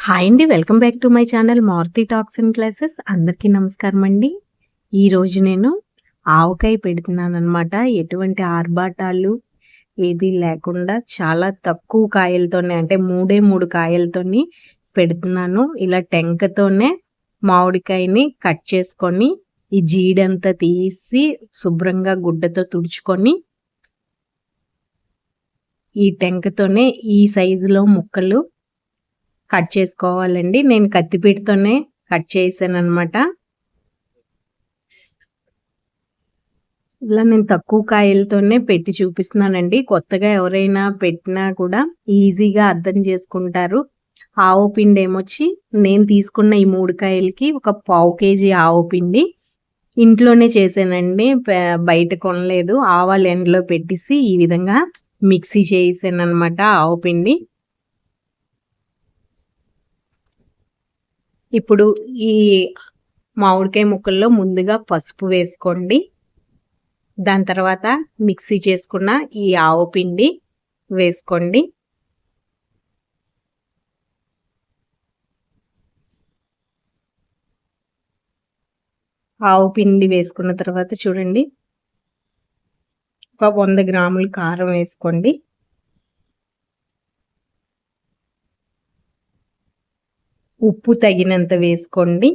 Hi అండి welcome back to my channel Maruti talks and classes అందరికీ నమస్కారం అండి. ఈరోజు నేను ఆవకాయ పెడుతున్నాను అనమాట ఎటువంటి ఆర్భాటాలు ఏది లేకుండా చాలా తక్కువ కాయలతోనే అంటే మూడే మూడు కాయలతోని పెడుతున్నాను. ఇలా టెంకతోనే మామిడికాయని కట్ చేసుకొని ఈ జీడంతా తీసి శుభ్రంగా గుడ్డతో తుడుచుకొని ఈ టెంకతోనే ఈ సైజులో ముక్కలు కట్ చేసుకోవాలండి. నేను కత్తిపీటతోనే కట్ చేశాను అనమాట ఇలా నేను తక్కువ కాయలతోనే పెట్టి చూపిస్తున్నానండి. కొత్తగా ఎవరైనా పెట్టినా కూడా ఈజీగా అర్థం చేసుకుంటారు. ఆవు పిండి ఏమొచ్చి నేను తీసుకున్న ఈ మూడు కాయలకి ఒక పావు కేజీ ఆవు పిండి ఇంట్లోనే చేశానండి. బయట కొనలేదు. ఆవాలు ఎండలో పెట్టేసి ఈ విధంగా మిక్సీ చేసాను అనమాట ఆవు పిండి. ఇప్పుడు ఈ మామిడికాయ ముక్కల్లో ముందుగా పసుపు వేసుకోండి. దాని తర్వాత మిక్సీ చేసుకున్న ఈ ఆవు పిండి వేసుకోండి. ఆవు పిండి వేసుకున్న తర్వాత చూడండి. ఒక వంద గ్రాములు కారం వేసుకోండి. ఉప్పు తగినంత వేసుకోండి.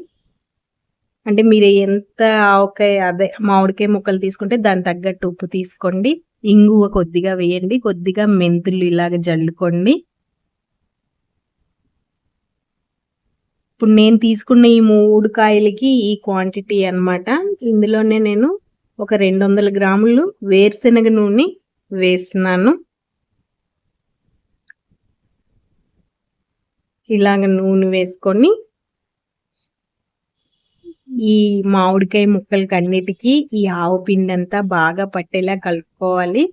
అంటే మీరు ఎంత ఆవకాయ అదే మామిడికాయ ముక్కలు తీసుకుంటే దాని తగ్గట్టు ఉప్పు తీసుకోండి. ఇంగువ కొద్దిగా వేయండి. కొద్దిగా మెంతులు ఇలాగ జల్లుకోండి. ఇప్పుడు నేను తీసుకున్న ఈ మూడు కాయలకి ఈ క్వాంటిటీ అనమాట ఇందులోనే నేను ఒక రెండు వందల గ్రాములు వేరుశనగ నూనె వేస్తున్నాను. ఇలాగ నూనె వేసుకొని ఈ మామిడికాయ ముక్కలకి అన్నిటికీ ఈ ఆవు పిండి అంతా బాగా పట్టేలా కలుపుకోవాలి.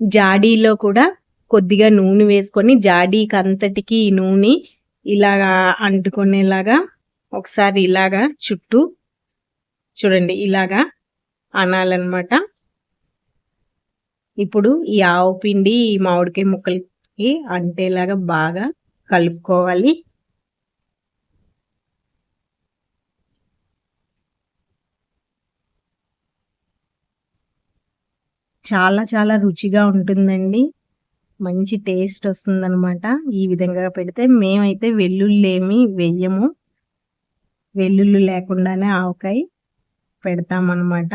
జాడీలో కూడా కొద్దిగా నూనె వేసుకొని జాడీకి అంతటికి ఈ నూనె ఇలాగా అంటుకునేలాగా ఒకసారి ఇలాగా చుట్టూ చూడండి ఇలాగా అనాలన్నమాట. ఇప్పుడు ఈ ఆవు పిండి ఈ మామిడికాయ ముక్కలకి అంటేలాగా బాగా కలుపుకోవాలి. చాలా చాలా రుచిగా ఉంటుందండి. మంచి టేస్ట్ వస్తుందన్నమాట. ఈ విధంగా పెడితే మేమైతే వెల్లుల్లి ఏమి వెయ్యము. వెల్లుల్లి లేకుండానే ఆవకాయ పెడతామన్నమాట.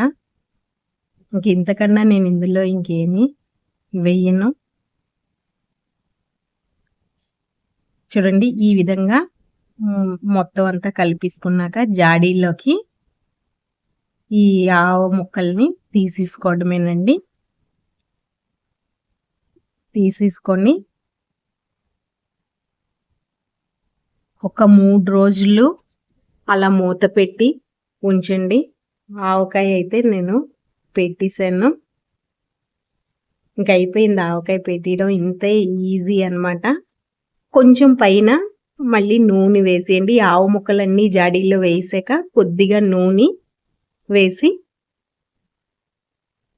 ఇంక ఇంతకన్నా నేను ఇందులో ఇంకేమి వెయ్యను. చూడండి ఈ విధంగా మొత్తం అంతా కలిపేసుకున్నాక జాడీలోకి ఈ ఆవ ముక్కల్ని తీసేసుకోవడమేనండి. తీసేసుకొని ఒక మూడు రోజులు అలా మూత పెట్టి ఉంచండి. ఆవకాయ అయితే నేను పెట్టేశాను. ఇంక అయిపోయింది ఆవకాయ పెట్టడం ఇంతే ఈజీ అనమాట కొంచెం పైన మళ్ళీ నూనె వేసేయండి. ఆవు ముక్కలన్నీ జాడీలో వేసాక కొద్దిగా నూనె వేసి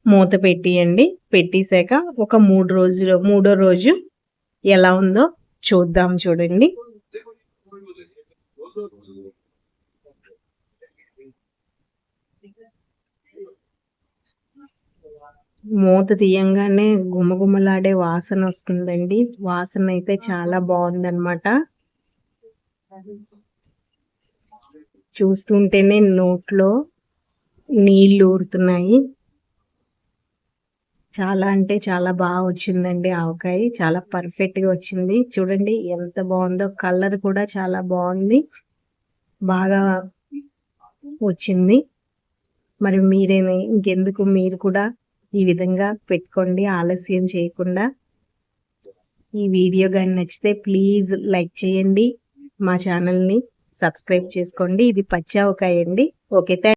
మూత పెట్టియండి. పెట్టేశాక ఒక మూడు రోజులు మూడో రోజు ఎలా ఉందో చూద్దాం చూడండి. మూత తీయంగానే గుమగుమలాడే వాసన వస్తుందండి. వాసన అయితే చాలా బాగుందన్నమాట. చూస్తుంటేనే నోట్లో నీళ్ళు ఊరుతున్నాయి. చాలా అంటే చాలా బాగా వచ్చిందండి ఆవకాయ. చాలా పర్ఫెక్ట్గా వచ్చింది. చూడండి ఎంత బాగుందో కలర్ కూడా చాలా బాగుంది. బాగా వచ్చింది. మరి మీరేనే ఇంకెందుకు? మీరు కూడా ఈ విధంగా పెట్టుకోండి ఆలస్యం చేయకుండా. ఈ వీడియో కానీ నచ్చితే ప్లీజ్ లైక్ చేయండి మా ఛానల్ని సబ్స్క్రైబ్ చేసుకోండి. ఇది పచ్చావకాయ అండి. Okay thank